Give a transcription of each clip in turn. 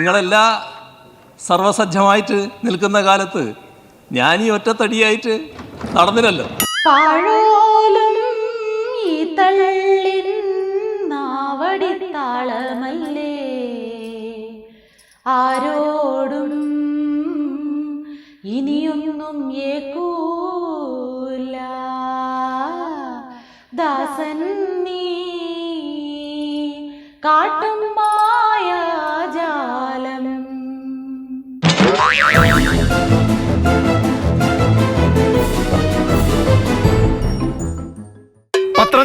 നിങ്ങളെല്ലാ സർവസജ്ജമായിട്ട് നിൽക്കുന്ന കാലത്ത് ഞാൻ ഈ ഒറ്റത്തടിയായിട്ട് നടന്നില്ലല്ലോ. പാഴോലും ഈ തള്ളിൻ നാവടി താളമല്ലേ ആരോടും ഇനിയൊന്നും ഏക്കൂല. ദാസൻ നീ കാട്ടും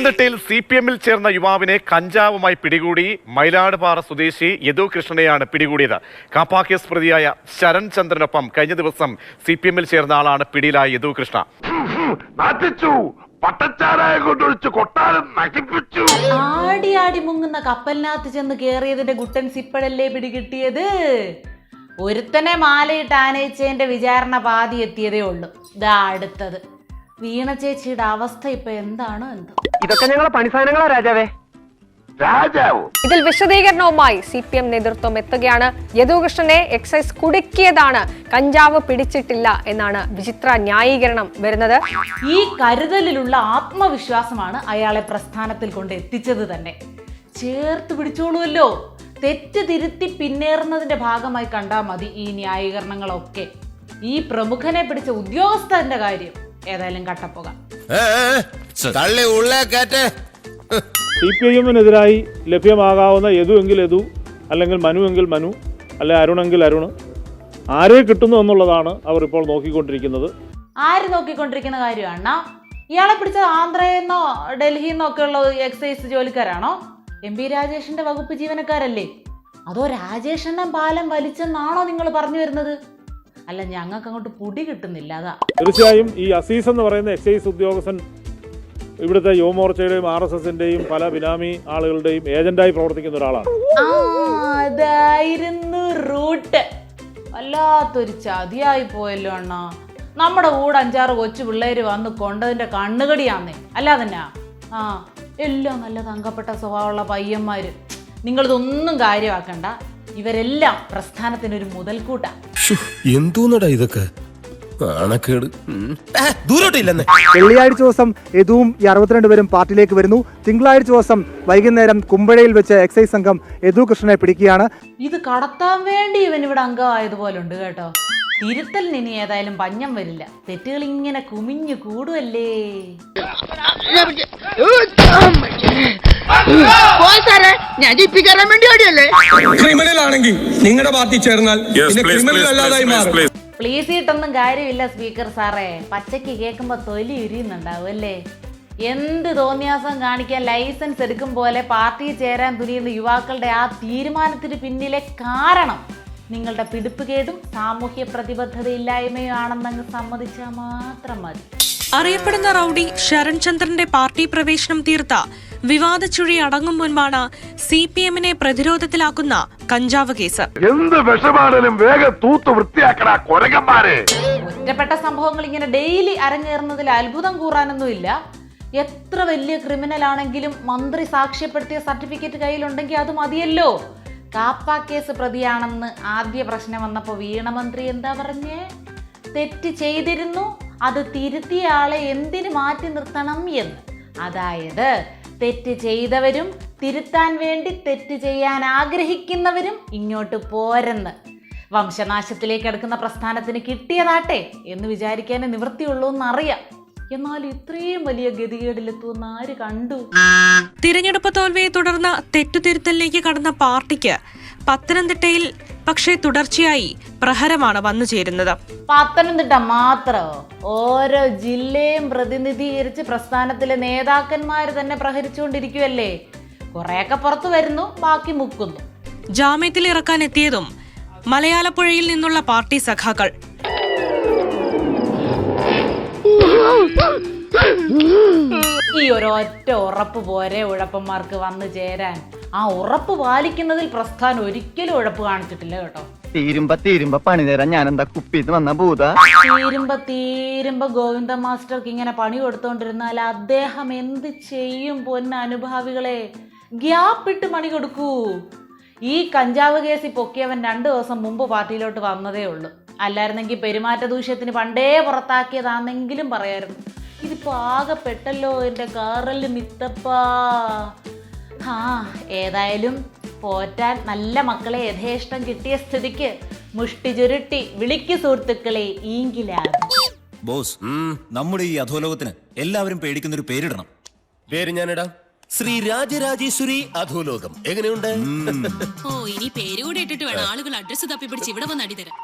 പത്തനംതിട്ടയിൽ സി പി എമ്മിൽ ചേർന്ന യുവാവിനെ കഞ്ചാവുമായി പിടികൂടി മയിലാടുപാറ സ്വദേശി യദു കൃഷ്ണനെയാണ് പിടികൂടിയത്. കാപ്പാ കേസ് പ്രതിയായ ശരൺ ചന്ദ്രനൊപ്പം കഴിഞ്ഞ ദിവസം സി പി എമ്മിൽ ചേർന്ന ആളാണ് പിടിയിലായ യദു കൃഷ്ണ. നാട്ടിച്ചു പട്ടച്ചാരായ കൊണ്ടൊഴിച്ച് കൊട്ടാരം നശിപ്പിച്ചു. ആടി ആടി മുങ്ങുന്ന കപ്പലിനകത്ത് ചെന്ന് കേറിയതിന്റെ ഗുട്ടൻസ് ഇപ്പോഴല്ലേ പിടികിട്ടിയത്? ഒരുത്തനെ മാലയിട്ട് ആനയിച്ചതിന്റെ വിചാരണ പാതി എത്തിയതേ ഉള്ളൂ. ഇതാ അടുത്തത്. വീണ ചേച്ചിയുടെ അവസ്ഥ ഇപ്പൊ എന്താണോ എന്തോ. ഇതൊക്കെ ഞങ്ങളെ പണിസാധനങ്ങളാ രാജാവേ. രാജാവോ? ഇതിൽ വിശദീകരണവുമായി സി പി എം നേതൃത്വം എത്തുകയാണ്. യദുകൃഷ്ണനെ എക്സൈസ് കുടുക്കിയതാണ്. കഞ്ചാവ് പിടിച്ചിട്ടില്ല എന്നാണ് വിചിത്ര ന്യായീകരണം വരുന്നത്. ഈ കരുതലിലുള്ള ആത്മവിശ്വാസമാണ് അയാളെ പ്രസ്ഥാനത്തിൽ കൊണ്ട് എത്തിച്ചത് തന്നെ. ചേർത്ത് പിടിച്ചോളൂല്ലോ തെറ്റ് തിരുത്തി പിന്നേറുന്നതിന്റെ ഭാഗമായി കണ്ടാൽ മതി ഈ ന്യായീകരണങ്ങളൊക്കെ. ഈ പ്രമുഖനെ പിടിച്ച ഉദ്യോഗസ്ഥന്റെ കാര്യം ഏതായാലും കട്ടപ്പോക. തള്ളി ഉള്ളേ കയറ്റേ സി പി ഐ എമ്മിനെതിരായി ലഭ്യമാകാവുന്ന എങ്കിൽ യദു അല്ലെങ്കിൽ മനു എങ്കിൽ മനു അല്ലെ അരുണെങ്കിൽ അരുണ് ആരെ കിട്ടുന്നു എന്നുള്ളതാണ് അവർ ഇപ്പോൾ നോക്കിക്കൊണ്ടിരിക്കുന്നത്. ആര് നോക്കിക്കൊണ്ടിരിക്കുന്ന കാര്യമാണ്? ഇയാളെ പിടിച്ചത് ആന്ധ്രയെന്നോ ഡൽഹിന്നോ ഒക്കെ ഉള്ള എക്സൈസ് ജോലിക്കാരാണോ? എം പി രാജേഷിന്റെ വകുപ്പ് ജീവനക്കാരല്ലേ? അതോ രാജേഷണ്ണൻ പാലം വലിച്ചെന്നാണോ നിങ്ങൾ പറഞ്ഞു വരുന്നത്? അല്ല ഞങ്ങൾക്ക് അങ്ങോട്ട് പൊടി കിട്ടുന്നില്ല അതാ. തീർച്ചയായും ഈ അസീസ് എന്ന് പറയുന്ന എക്സൈസ് ഉദ്യോഗസ്ഥൻ ഇവിടുത്തെ യുവമോർച്ചയുടെയും ആർ എസ് എസിന്റെയും പല ബിനാമി ആളുകളുടെയും ഏജന്റായി പ്രവർത്തിക്കുന്ന ഒരാളാണ്. ആ, അതായിരുന്നു റൂട്ട്. വല്ലാത്തൊരു ചതിയായി പോയല്ലോ അണ്ണാ. നമ്മുടെ കൂടെ അഞ്ചാറ് കൊച്ചു പിള്ളേര് വന്ന് കൊണ്ടതിന്റെ കണ്ണുകടിയാന്നേ. അല്ലാതന്നെ ആ എല്ലാം നല്ല തങ്കപ്പെട്ട സ്വഭാവമുള്ള പയ്യന്മാര്. നിങ്ങളിതൊന്നും കാര്യമാക്കണ്ട. ഇവരെല്ലാം പ്രസ്ഥാനത്തിനൊരു മുതൽക്കൂട്ടാ. എന്തോന്നടാ ഇതൊക്കെ? ദൂരോട്ടില്ലെന്നേ. വെള്ളിയാഴ്ച ദിവസം യദുവും ഈ അറുപത്തിരണ്ട് പേരും പാർട്ടിയിലേക്ക് വരുന്നു. തിങ്കളാഴ്ച ദിവസം വൈകുന്നേരം കുമ്പഴയിൽ വെച്ച് എക്സൈസ് സംഘം യദു കൃഷ്ണനെ പിടിക്കുകയാണ്. ഇത് കടത്താൻ വേണ്ടി ഇവൻ ഇവിടെ അംഗമായതുപോലെ ഉണ്ട് കേട്ടോ. തിരുത്തലിന് ഇനി ഏതായാലും പഞ്ഞം വരില്ല. തെറ്റുകൾ ഇങ്ങനെ കുമിഞ്ഞു കൂടുവല്ലേ? ഞാൻ വേണ്ടി ഓടിയല്ലേ? ക്രിമിനൽ ആണെങ്കിൽ നിങ്ങളുടെ പാർട്ടി ചേർന്നാൽ പിന്നെ ക്രിമിനൽ അല്ലാതായി മാറും. പ്ലീസ് ഇട്ടൊന്നും കാര്യമില്ല സ്പീക്കർ സാറേ. പച്ചയ്ക്ക് കേൾക്കുമ്പോ തൊലി ഉരിയുന്നുണ്ടാവും അല്ലേ? എന്ത് തോന്നിയാസം കാണിക്കാൻ ലൈസൻസ് എടുക്കും പോലെ പാർട്ടിയിൽ ചേരാൻ തുനിയുന്ന യുവാക്കളുടെ ആ തീരുമാനത്തിന് പിന്നിലെ കാരണം നിങ്ങളുടെ പിടിപ്പുകേടും സാമൂഹ്യ പ്രതിബദ്ധതയില്ലായ്മയും ആണെന്നങ്ങ് സമ്മതിച്ചാൽ മാത്രം മതി. അറിയപ്പെടുന്ന റൌഡി ശരൺ ചന്ദ്രന്റെ പാർട്ടി പ്രവേശനം തീർത്ത വിവാദ ചുഴി അടങ്ങും മുൻപാണ് സി പി എമ്മിനെ പ്രതിരോധത്തിലാക്കുന്ന കഞ്ചാവ് കേസ്. എന്ത് വിഷമാണെങ്കിലും വേഗം തൂത്ത് വൃത്തിയാക്കടാ കൊരകന്മാരെ ഒറ്റപ്പെട്ട സംഭവങ്ങൾ ഇങ്ങനെ ഡെയിലി അരങ്ങേറുന്നതിൽ അത്ഭുതം കൂറാനൊന്നുമില്ല എത്ര വലിയ ക്രിമിനൽ ആണെങ്കിലും മന്ത്രി സാക്ഷ്യപ്പെടുത്തിയ സർട്ടിഫിക്കറ്റ് കയ്യിലുണ്ടെങ്കിൽ അത് മതിയല്ലോ. കാപ്പ കേസ് പ്രതിയാണെന്ന് ആദ്യ പ്രശ്നം വന്നപ്പോൾ വീണമന്ത്രി എന്താ പറഞ്ഞേ? തെറ്റ് ചെയ്തിരുന്നു. അത് തിരുത്തിയ ആളെ എന്തിനു മാറ്റി നിർത്തണം എന്ന്. അതായത് തെറ്റ് ചെയ്തവരും തിരുത്താൻ വേണ്ടി തെറ്റ് ചെയ്യാൻ ആഗ്രഹിക്കുന്നവരും ഇങ്ങോട്ട് പോരെന്ന്. വംശനാശത്തിലേക്ക് അടുക്കുന്ന പ്രസ്ഥാനത്തിന് കിട്ടിയതാട്ടെ എന്ന് വിചാരിക്കാനേ നിവൃത്തിയുള്ളൂ എന്നറിയാം. എന്നാൽ ഇത്രയും വലിയ ഗതികേടിലെത്തുമെന്ന് ആര് കണ്ടു? തിരഞ്ഞെടുപ്പ് തോൽവിയെ തുടർന്ന് തെറ്റുതിരുത്തലിലേക്ക് കടന്ന പാർട്ടിക്ക് പത്തനംതിട്ടയിൽ പക്ഷേ തുടർച്ചയായി പ്രഹരമാണ് വന്നു ചേരുന്നത്. പത്തനംതിട്ട മാത്രം ഓരോ ജില്ലയും പ്രതിനിധീകരിച്ച് പ്രസ്ഥാനത്തിലെ നേതാക്കന്മാർ തന്നെ പ്രഹരിച്ചുകൊണ്ടിരിക്കുവല്ലേ? കുറെയൊക്കെ പുറത്തു വരുന്നു ബാക്കി മുക്കുന്നു. ജാമ്യത്തിൽ ഇറക്കാൻ എത്തിയതും മലയാളപ്പുഴയിൽ നിന്നുള്ള പാർട്ടി സഖാക്കൾ. ഈ ഒരൊറ്റ ഉറപ്പ് പോരെ ഉഴപ്പന്മാർക്ക് വന്നു ചേരാൻ. ആ ഉറപ്പ് പാലിക്കുന്നതിൽ പ്രസ്ഥാനം ഒരിക്കലും ഉഴപ്പ് കാണിച്ചിട്ടില്ല കേട്ടോ. തീരുമ്പ തീരുമ്പ പണി തരാൻ ഞാൻ എന്താ കുപ്പിന്ന് വന്ന ഭൂത? തീരുമ്പ തീരുമ്പ ഗോവിന്ദ മാസ്റ്റർക്ക് ഇങ്ങനെ പണി കൊടുത്തോണ്ടിരുന്നാൽ അദ്ദേഹം എന്ത് ചെയ്യും പൊന്ന അനുഭാവികളെ ഗ്യാപ്പ് ഇട്ട് പണി കൊടുക്കൂ. ഈ കഞ്ചാവ് കേസിൽ പൊക്കിയവൻ രണ്ടു ദിവസം മുമ്പ് പാർട്ടിയിലോട്ട് വന്നതേ ഉള്ളൂ. അല്ലായിരുന്നെങ്കിൽ പെരുമാറ്റ ദൂഷ്യത്തിന് പണ്ടേ പുറത്താക്കിയതാണെങ്കിലും പറയായിരുന്നു. ഇതിപ്പോ ആകെ പെട്ടല്ലോ എന്റെ കാറൽ മിത്തപ്പാ. ആ ഏതായാലും പോറ്റാൻ നല്ല മക്കളെ യഥേഷ്ടം കിട്ടിയ സ്ഥിതിക്ക് മുഷ്ടി ചുരുട്ടി വിളിക്ക് സുഹൃത്തുക്കളെ ഈങ്കിലാണ് ബോസ് നമ്മുടെ ഈ അധോലോകത്തിന് എല്ലാവരും പേടിക്കുന്ന ഒരു പേരിടണം. പേര് ഞാനിടാം? ശ്രീ രാജരാജേശ്വരി അധോലോകം. എങ്ങനെയുണ്ട്? ഓ ഇനി പേര് കൂടെ ഇട്ടിട്ട് വേണം. ആളുകൾ അഡ്രസ് തപ്പി പിടിച്ച് ഇവിടെ വന്ന് അടിതരാം